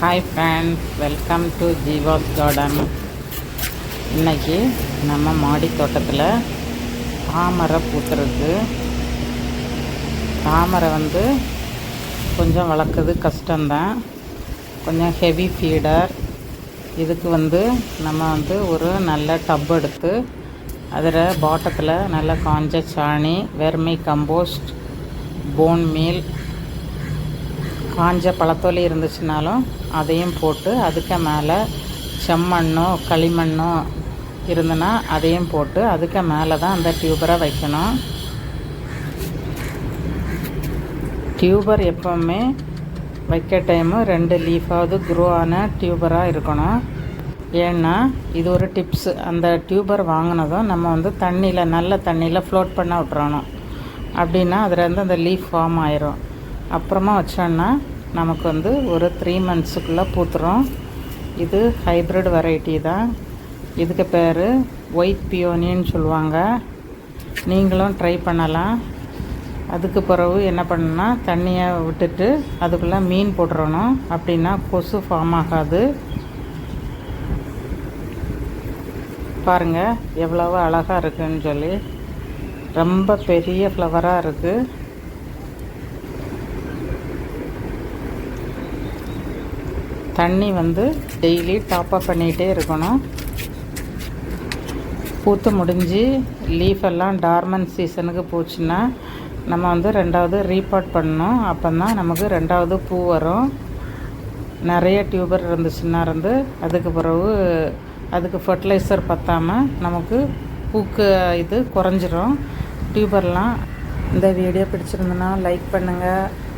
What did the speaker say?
Hi friends welcome to Jeeva's garden இன்னைக்கு நம்ம மாடி தோட்டத்தில் தாமரை பூத்துறது. தாமரை வந்து கொஞ்சம் வளர்க்குறது கஷ்டம்தான். கொஞ்சம் ஹெவி ஃபீடர் இதுக்கு வந்து நம்ம வந்து ஒரு நல்ல டப் எடுத்து அதில் பாட்டத்தில் நல்ல காஞ்ச சாணி வெர்மி கம்போஸ்ட் போன் மீல் காஞ்ச பழத்தோலி இருந்துச்சுனாலும் அதையும் போட்டு அதுக்கு மேலே செம்மண்ணோ களிமண்ணோ இருந்ததுன்னா அதையும் போட்டு அதுக்கு மேலே தான் அந்த டியூபரை வைக்கணும். டியூபர் எப்போவுமே வைக்க டைமு ரெண்டு லீஃபாவது குரோ ஆன டியூபராக இருக்கணும். ஏன்னா இது ஒரு டிப்ஸு அந்த டியூபர் வாங்கினதும் நம்ம வந்து தண்ணியில் நல்ல தண்ணியில் ஃப்ளோட் பண்ண விட்றணும் அப்படின்னா அதுலேருந்து அந்த லீஃப் ஃபார்ம் ஆயிரும். அப்புறமா வச்சோன்னா நமக்கு வந்து ஒரு த்ரீ மந்த்ஸுக்குள்ளே பூத்துரும். இது ஹைப்ரிட் வெரைட்டி தான். இதுக்கு பேர் ஒயிட் பியோனின்னு சொல்லுவாங்க. நீங்களும் ட்ரை பண்ணலாம். அதுக்கு பிறகு என்ன பண்ணணும்னா தண்ணியை விட்டுட்டு அதுக்குள்ளே மீன் போட்டுறணும். அப்படின்னா கொசு ஃபார்ம் ஆகாது. பாருங்கள் எவ்வளவு அழகாக இருக்குன்னு சொல்லி. ரொம்ப பெரிய ஃப்ளவராக இருக்குது தண்ணி வந்து டெய்லி டாப்அப் பண்ணிகிட்டே இருக்கணும். பூத்து முடிஞ்சு லீஃப் எல்லாம் டார்மன் சீசனுக்கு போச்சுன்னா நம்ம வந்து ரெண்டாவது ரீபாட் பண்ணணும். அப்போ தான் நமக்கு ரெண்டாவது பூ வரும். நிறைய டியூபர் இருந்துச்சுன்னா இருந்து அதுக்கு பிறகு அதுக்கு ஃபர்டிலைசர் பற்றாமல் நமக்கு பூக்கு இது குறைஞ்சிரும். டியூபர்லாம் இந்த வீடியோ பிடிச்சிருந்ததுன்னா லைக் பண்ணுங்கள்